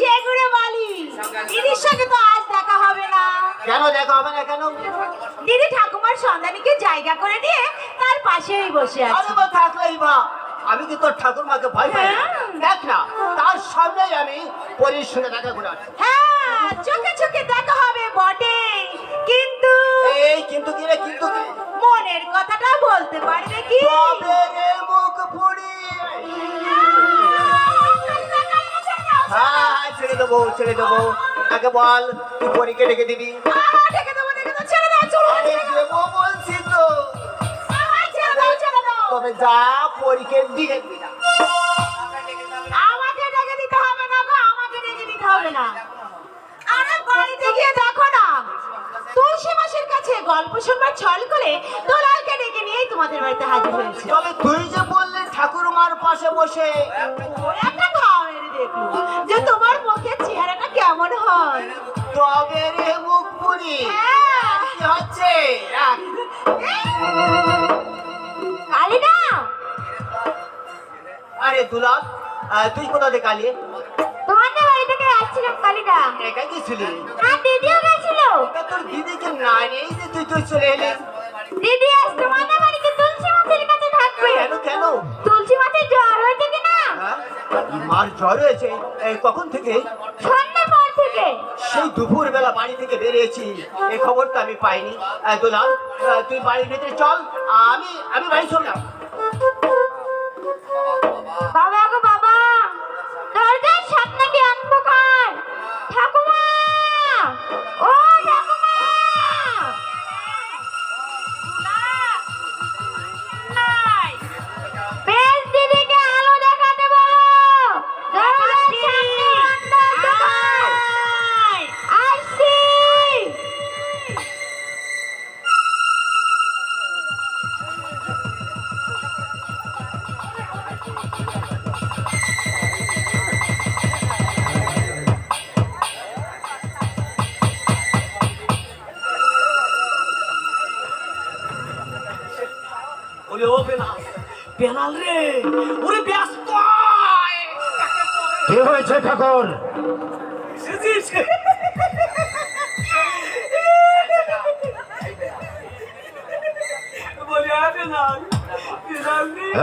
সেগুলো বলি। দিদির সঙ্গে তো আজ দেখা হবে না। কেন দেখা হবে না কেন? দিদি ঠাকুমার সন্ধানীকে জায়গা করে দিয়ে তার পাশেই বসে আছে। আরে বা থাকলেই বা আমি কি তোর ঠাকুরমাকে ভয় পাই? হ্যাঁ। দেখ না তার সামনেই আমি পরির সঙ্গে দেখা করে আসি হ্যাঁ চোখে চোখে দেখা হবে বটে। কিন্তু এই কিন্তু কি রে কিন্তু কি? মনের কথাটা বলতে পারবে কি? তবে রে মুখ পুরি ছেড়ে দেবো ছেড়ে দেবো। আগে বল তুই পরীকে ডেকে দিবি। বলছি তো। তবে যা পরীকে দিয়ে দিবি না। আমাকে ডেকে দিতে হবে না গো, আমাকে ডেকে দিতে হবে না। আরে বাড়িতে গিয়ে দেখো না। তুলসী মাসের কাছে গল্প শুনবার ছল করে দোলালকে ডেকে নিয়েই তোমাদের বাড়িতে হাজির হয়েছে। তবে তুই যে বললে ঠাকুরমার পাশে বসে। ওর একটা খাওয়া মেরে দেখল যে তোমার হয়? তবে রে মুখ পুরি হ্যাঁ। কি হচ্ছে। আরে দুলাল তুই কোথা থেকে আলি তোমাদের বাড়ি থেকে আসছিলাম কালিনা একা গেছিলি? আর দিদিও গেছিল। তা তোর দিদিকে না যে তুই তুই চলে এলি। দিদি আজ তোমাদের বাড়িতে তুলসী মাছের কাছে থাকবে। কেন কেন? তুলসী মাছের জ্বর হয়েছে কিনা? হ্যাঁ? মার জ্বর হয়েছে। কখন থেকে? সেই দুপুর বেলা বাড়ি থেকে বেরিয়েছি। এই খবরটা আমি পাইনি। দুলাল তুই বাড়ির ভিতরে চল। আমি আমি বাড়ি চললাম বেনাল রে ওরে হয়েছে ঠাকুর?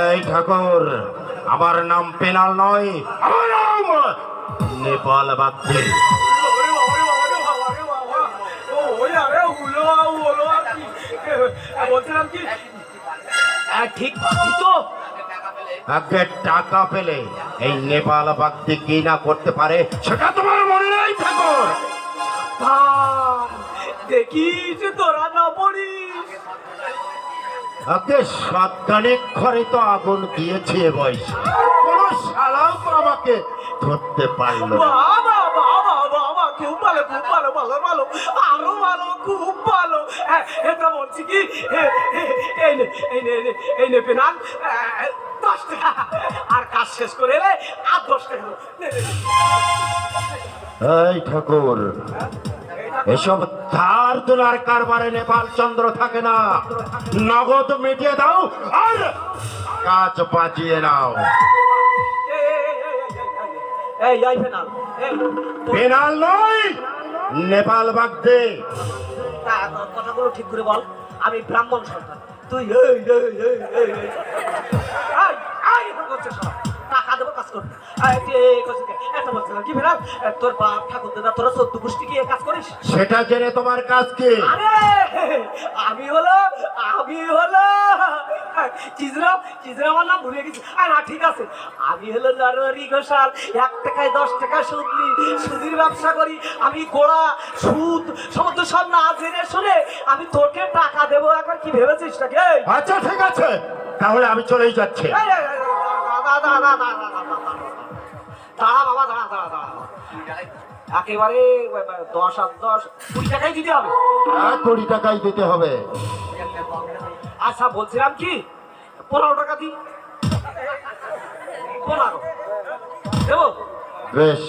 এই ঠাকুর আমার নাম পেনাল নয় নেপাল বাদ্যের বলছিলাম কি আহ, ঠিক তো। আগে টাকা পেলে এই নেপাল কি না করতে পারে সেটা তোমার মনে নেই ঠাকুর। দেখিস তোরা না পড়িস। আগে সাতখানিক ঘরে তো আগুন দিয়েছে বয়সে। কোন শালাও আমাকে ধরতে পারল বাবা খুব ভালো খুব ভালো ভালো ভালো আরও ভালো খুব ভালো এটা বলছি কি? এই নে এই নে দশ টাকা। আর কাজ শেষ করে এলে আর দশ টাকা। এই ঠাকুর, এসব ধার তোলার কারবারে নেপাল চন্দ্র থাকে না। নগদ মিটিয়ে দাও আর কাজ বাঁচিয়ে নাও। পেনাল নয় নেপাল বাদ দে কথাগুলো ঠিক করে বল আমি ব্রাহ্মণ সন্তান তুই এই এই এই এই এই। এই, এই, বলছিলাম কি তোর বাপ ঠাকুর দাদা তোরা চোদ্দ গোষ্ঠী কি কাজ করিস? সেটা জেনে তোমার কাজ কি? আরে আমি হলো আমি হলো চিজরা চিজরা আমার নাম ভুলে গেছি। আর না ঠিক আছে। আমি হলো ঘোষাল এক টাকায় দশ টাকা সুদ নি সুদির ব্যবসা করি আমি গোড়া সুদ সমস্ত সব না জেনে শুনে আমি তোকে টাকা দেবো। এখন কি ভেবেছিস নাকি? এই, আচ্ছা ঠিক আছে। তাহলে আমি চলেই যাচ্ছি। এই, এই, এই, দাঁড়া বাবা একেবারে দশ দশ কুড়ি টাকাই দিতে হবে। হ্যাঁ কুড়ি টাকাই দিতে হবে। আচ্ছা বলছিলাম কি? পনেরো টাকা দিই পনেরো। বেশ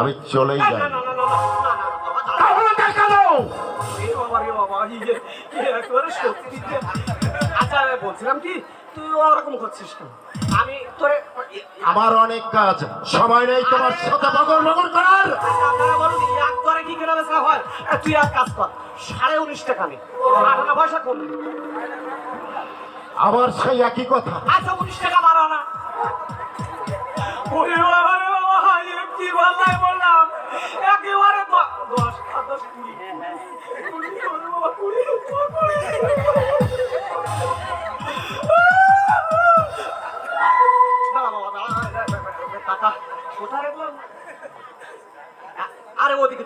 আমি চলেই যাই। আচ্ছা বলছিলাম কি তুই ওরকম করছিস কেন? আমার অনেক কাজ। সময় নেই তোমার সাথে বগর বগর করার। কি কেনা বেচা হয় তুই এক কাজ কর সাড়ে উনিশ টাকা নে আটানা পয়সা করবি আবার সেই একই কথা। আচ্ছা উনিশ টাকা মারো না কি বললাই বললাম একেবারে দশ দশ কুড়ি কুড়ি, কুড়ি, আরে ওদিকে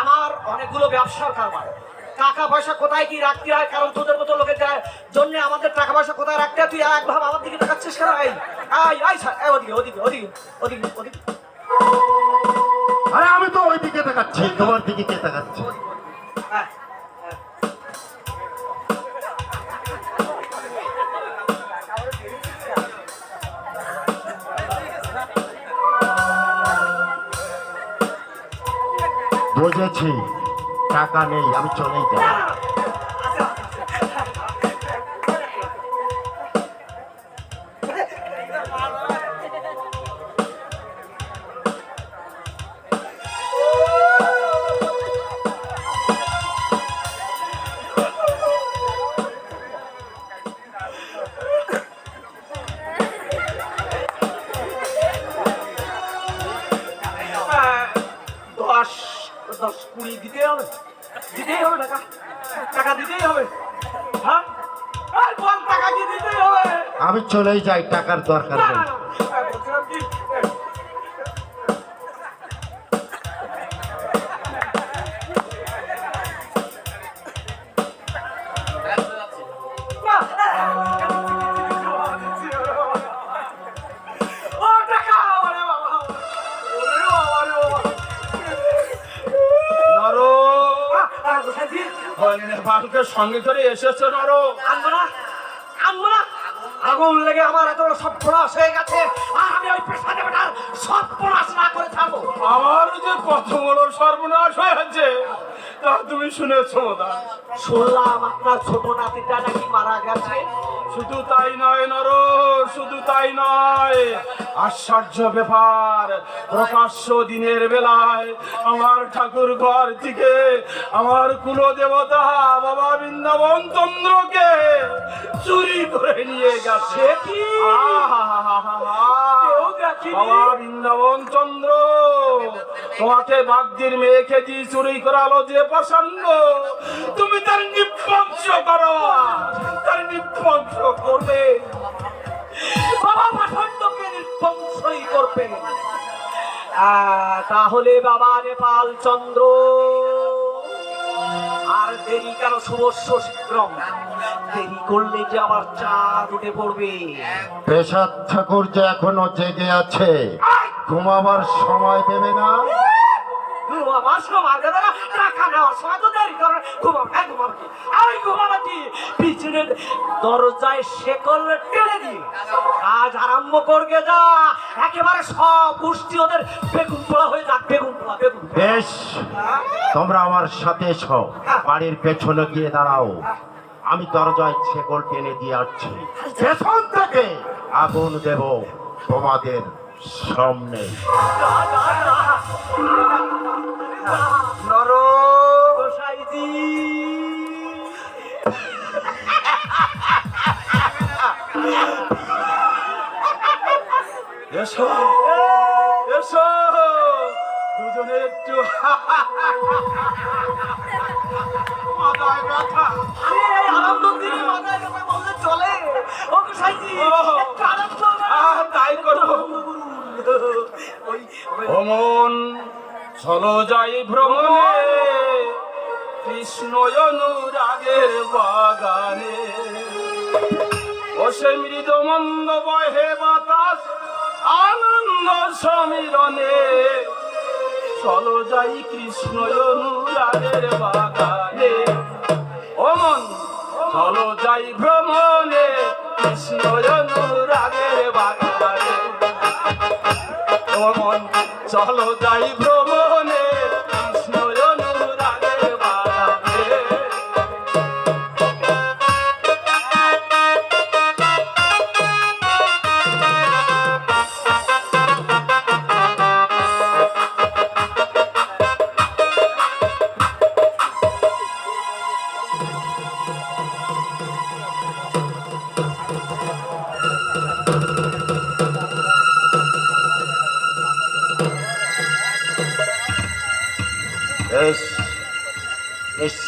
আমার অনেকগুলো ব্যবসার কারবার। টাকা পয়সা কোথায় কি রাখতে হয়? কারণ তোদের মতো লোকের যায় জন্য আমাদের টাকা পয়সা কোথায় রাখতে হয়? তুই এক ভাব আমার দিকে তাকাচ্ছিস কেন? এই এই এই স্যার, ওদিকে ওদিকে ওদিকে ওদিকে ওদিকে। আরে আমি তো ওই দিকে তাকাচ্ছি তোমার দিকে কে তাকাচ্ছে? বুঝেছি টাকা নেই আমি চলেই যাই আহ, আহ, কোথায় দিয়ে? নেপালকে সঙ্গে করে এসেছে নরো আগুন লেগে আমার এত বড় সর্বনাশ হয়ে গেছে আর আমি ওই পেশাতে বেটার সর্বনাশ না করে থাকব আমার যে কত বড় সর্বনাশ হয়েছে তা তুমি শুনেছো দা শুনলাম আপনার ছোট নাতিটা নাকি মারা গেছে। শুধু তাই নয় নর শুধু তাই নয়। আশ্চর্য ব্যাপার প্রকাশ্য দিনের বেলায় আমার ঠাকুর ঘর থেকে আমার কুল দেবতা বাবা বৃন্দাবন চন্দ্রকে চুরি করে নিয়ে গেছে? বাবা বৃন্দাবন চন্দ্র। তোমাকে বাগদির মেয়েকে দিয়ে চুরি করালো যে পছন্দ তুমি তার নিপংস করো। তার নিপংস করবে। বাবা আহ, তাহলে বাবা নেপাল চন্দ্র আর দেরি কেন শুভস্য শীঘ্রম দেরি করলে যে আমার চাঁদ উঠে পড়বে। পেশাদ ঠাকুর যে এখনও জেগে আছে। ঘুমাবার সময় দেবে না? ঘুমাবার সময় দেবে না। টাকা নেওয়ার সময় তো দেরি করবে ঘুমাবো হ্যাঁ ঘুমাবো কি? আমি ঘুমাবো কি? পিছনের দরজায় শেকল টেনে দিয়ে কাজ আরম্ভ করবে যা। একেবারে সব পুষ্টি ওদের বেগুন পোড়া হয়ে যাক বেগুন পোড়া বেগুন বেশ তোমরা আমার সাথে এসো। বাড়ির পেছনে গিয়ে দাঁড়াও। আমি দরজায় ছেকল টেনে দিয়ে আসছি। পেছন থেকে আগুন দেব তোমাদের। সামনে। এসো এসো। দুজনে একটু। মাথায় ব্যথা। আনন্দ দিনে মাথায় কথা বললে চলে। ও গোসাইজি ও। একটু আনন্দ না। আহ, তাই করো ওই ওই ভ্রমণ, চলো যাই ভ্রমণে। কৃষ্ণ অনুরাগের বাগানে। বসে মৃদ মন্দ বহে বাতাস, আনন্দ সমীরণে চলো যাই কৃষ্ণ অনুরাগের বাগানে। ও মন, চলো যাই ভ্রমণে। চলো যাই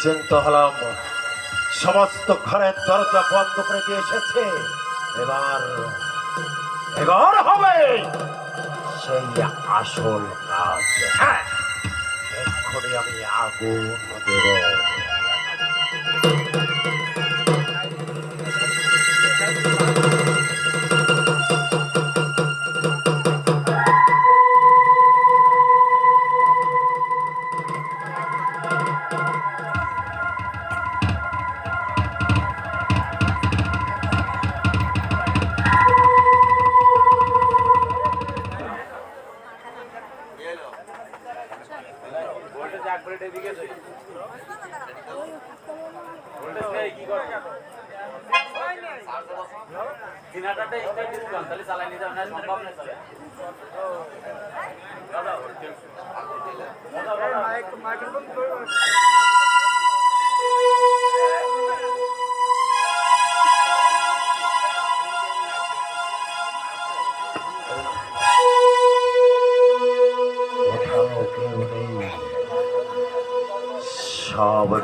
নিশ্চিন্ত হলাম। সমস্ত ঘরের দরজা বন্ধ করে দিয়ে এসেছে। এবার এবার হবে সেই আসল কাজ। হ্যাঁ এক্ষুনি আমি আগুন দেব।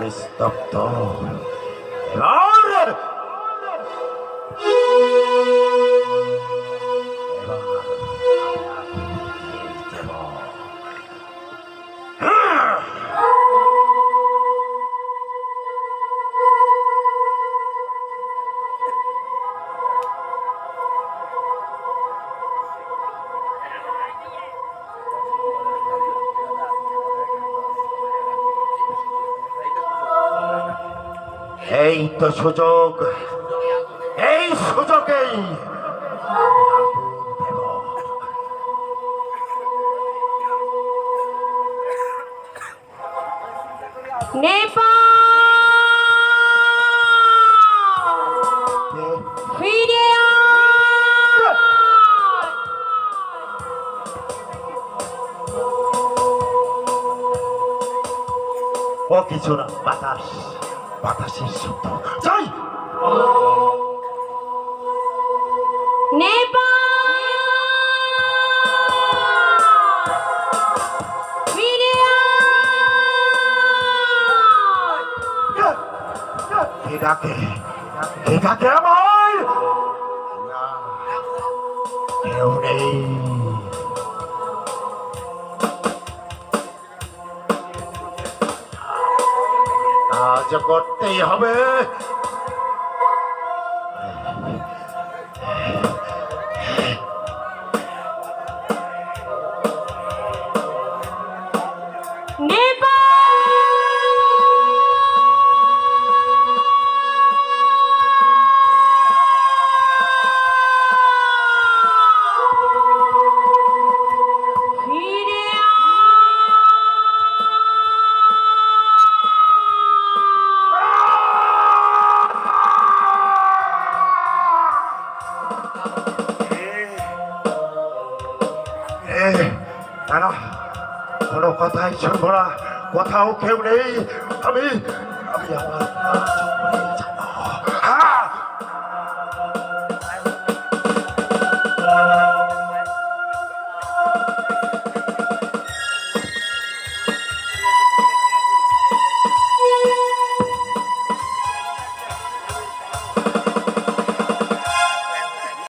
নিস্তব্ধ এই তো সুযোগ এই সুযোগেই। ও কিছু না বাতাস বাতাসের শব্দ যাই নেপাল ডাকে কে ডাকে আমায় না, কেউ নেই আজ করতেই হবে। নেপাল না, কোনো কথাই শুনব না। কোথাও কেউ নেই। আমি আমি আমার